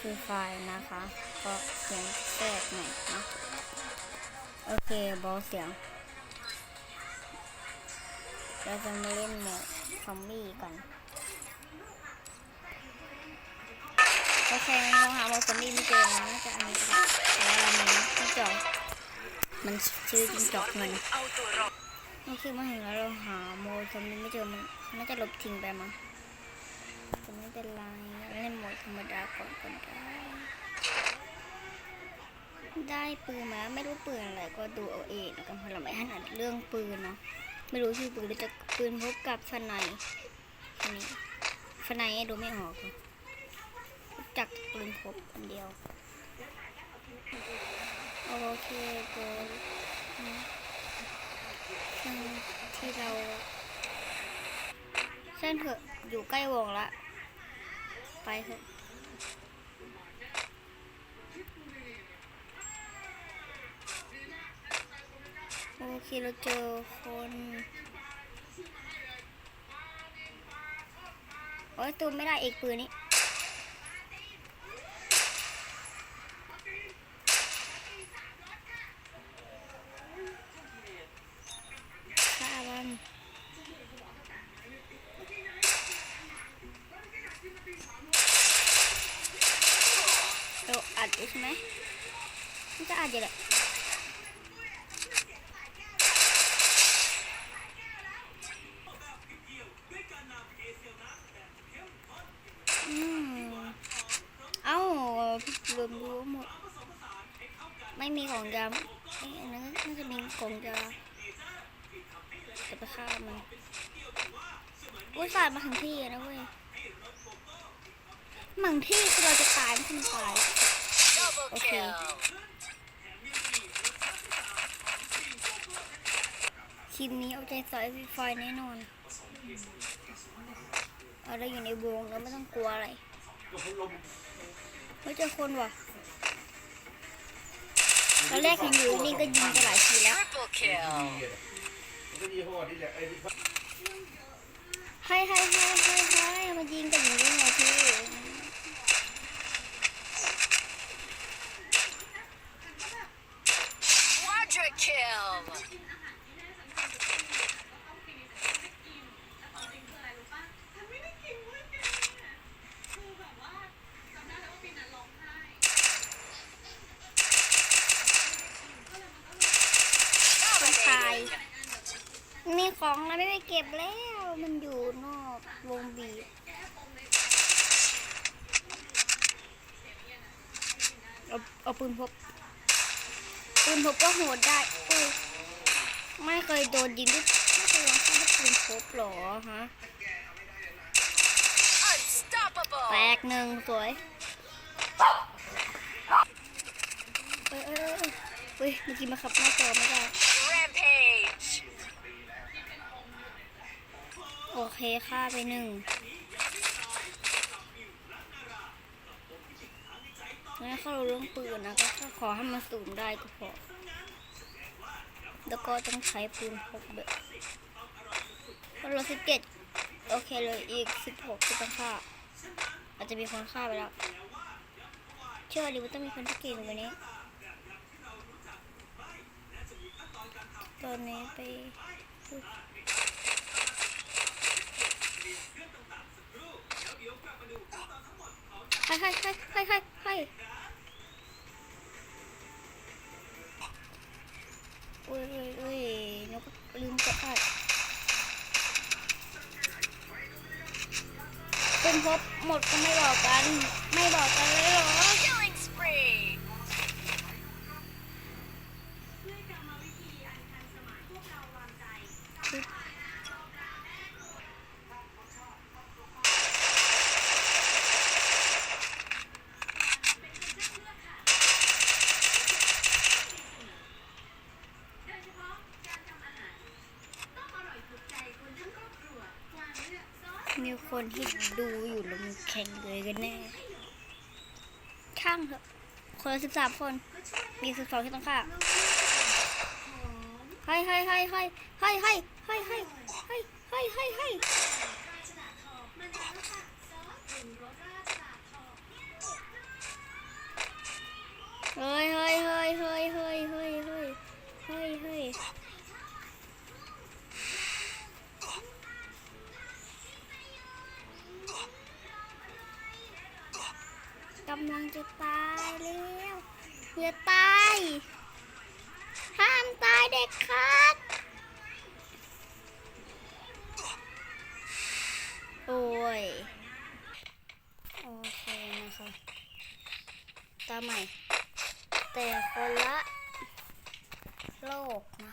คือไฟล์นะคะ ก็เสียงแตกหน่อยนะโอเคเบาเสียง เราจะมาเล่นโหมดซอมบี้กันโอเคเราหาโหมดซอมบี้ไม่เจอนะน่าจะอันนี้ก็ได้วเรามีจิ้งจอกมันชื่อจิ้งจอกเงินเอาตัวรอดโอเคมาถึงแล้วเราหาโหมดซอมบี้ไม่เจอมันน่าจะลบทิ้งไปมั้ง ไม่เป็นไรเล่นโหมดธรรมดาก่อนก็ได้ ได้ปืนมาไม่รู้ปืนอะไรก็ดูเอาเองกันเพราะเราไม่ถนัดเรื่องปืนเนาะไม่รู้ชื่อปืนหรือจะปืนพบกับสไนด์อันนี้สไนด์ดูไม่ออกจักปืนพบอันเดียวโอเคเจอซึ่งที่เราเส้นเถอะอยู่ใกล้วงละ ไปเถอะโอเคเราเจอคนโอ้ยตูไม่ได้อีกปืนนี้ฆ่ามันเราอัดอยู่ใช่ไห มมันจะอัดอยู่แหละเอ้าลืมดูหมด ไม่มีของยาเอ้ยอันนั้นน่าจะมีของยาจะไปฆ่ามันอุ้ยสาดมาถึงที่นะเว้ยมังที่คือเราจะตายไม่ใช่มันตาย โอเค kill คลิปนี้เอาใจใส่ฟรีไฟแน่นอนเอาเราอยู่ในวงแล้วไม่ต้องกลัวอะไรไม่เจอคนว่ะตอนแรกเห็นอยู่นี่ก็ยิงไปหลายทีแล้ว triple kill มันก็ยี่ห้อนี่แหละไอ้ที่ให้ให้ให้ให้ให้มายิงกันอย่างนี้ไงพี่ quadra kill คนตาย มี ของแล้วไม่ไปเก็บแล้ว มันอยู่นอกวงบีบเอาเอาปืนพกปืนพกก็โหดได้เอ้ยไม่เคยโดนยิงด้วยไม่เคยลองฆ่าด้วยปืนพกหรอฮะ unstoppable แตกหนึ่งสวยเอ้ยเอ้ยเอ้ยเอ้ยเมื่อกี้มาขับหน้าจอไม่ได้ โอเคฆ่าไปหนึ่งงั้นเขารู้เรื่องปืนนะก็ขอให้มันสูงได้ก็พอ แล้วก็ต้องใช้ปืนพกแบบก็เหลือสิบเจ็ดโอเคเลยอีกสิบหกที่ต้องฆ่า อาจจะมีคนฆ่าไปแล้ว เชื่อดิว่าต้องมีคนที่เก่งกว่านี้ ตอนนี้ไป ให้ให้ให้ให้ให้ให้อุ้ยอุ้ยอุ้ยนกลืมกดอัดเป็นพบหมดก็ไม่บอกกัน ไม่บอกกันเลยเหรอ มีคนที่ดูอยู่แล้วมีแข่งเลยกันแน่ข้างเถอะคนสิบสามคน มีสิบสองที่ต้องฆ่าให้ให้ให้ให้ให้ให้ให้ให้ให้ให้ให้ให้เฮ้ยเฮ้ยเฮ้ยเฮ้ยเฮ้ยเฮ้ย ลังจะตายแล้วอย่าตาย ห้ามตายเด็กขาดโอ้ย โอเคนะคะตาใหม่ แต่คนละโลกนะ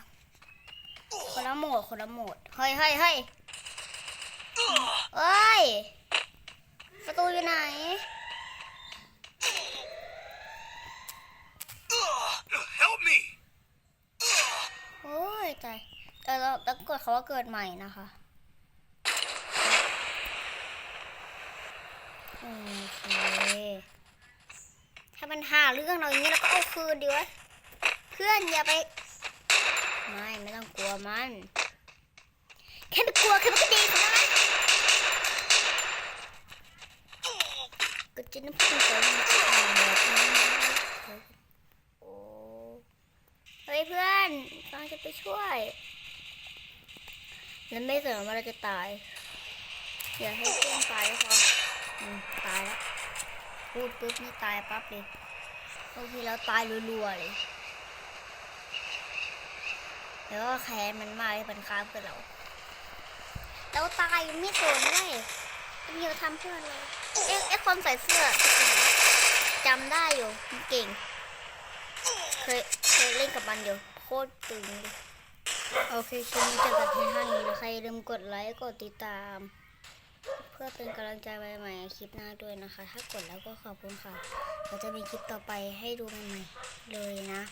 คนละโหมด คนละโหมด เฮ้ยเฮ้ยเฮ้ยเอ้ยประตูอยู่ไหน Help me โอ้ยตายเออเราต้องกดเขา ว่าเกิดใหม่นะคะโอเคถ้ามันหาเรื่องเราอย่างนี้เราก็เอาคืนดีวะเพื่อนอย่าไป ไม่ไม่ต้องกลัวมันแค่ไม่กลัวแค่ไม่ก็ดีของมันก็จะน้ำพึ่งตัวมันจะออกแบบนี้โอ้เฮ้ยเพื่อนกำลังจะไปช่วย แล้วไม่เสริมว่าเราจะตายอย่าให้เพื่อนตายก็พออืมตายแล้วพูดปุ๊บนี่ตายปั๊บเลยบางทีเราตายรัวๆเลยแล้วก็แค้นมันมากที่มันฆ่าเพื่อนเราเราตายไม่สนเลยมันยังทำเพื่อนเราเอ๊ะเอ๊ะคนใส่เสื้อจำได้อยู่เก่ง เคยเคยเล่นกับมันอยู่โคตรตึงเลย โอเคคลิปนี้จะกันที่ห้างนี้นะใครอย่าลืมกดไลค์ กดติดตาม เพื่อเป็นกำลังใจใหม่ๆคลิปหน้าด้วยนะคะ ถ้ากดแล้วก็ขอบคุณค่ะเราจะมีคลิปต่อไปให้ดูใหม่ๆเลยนะ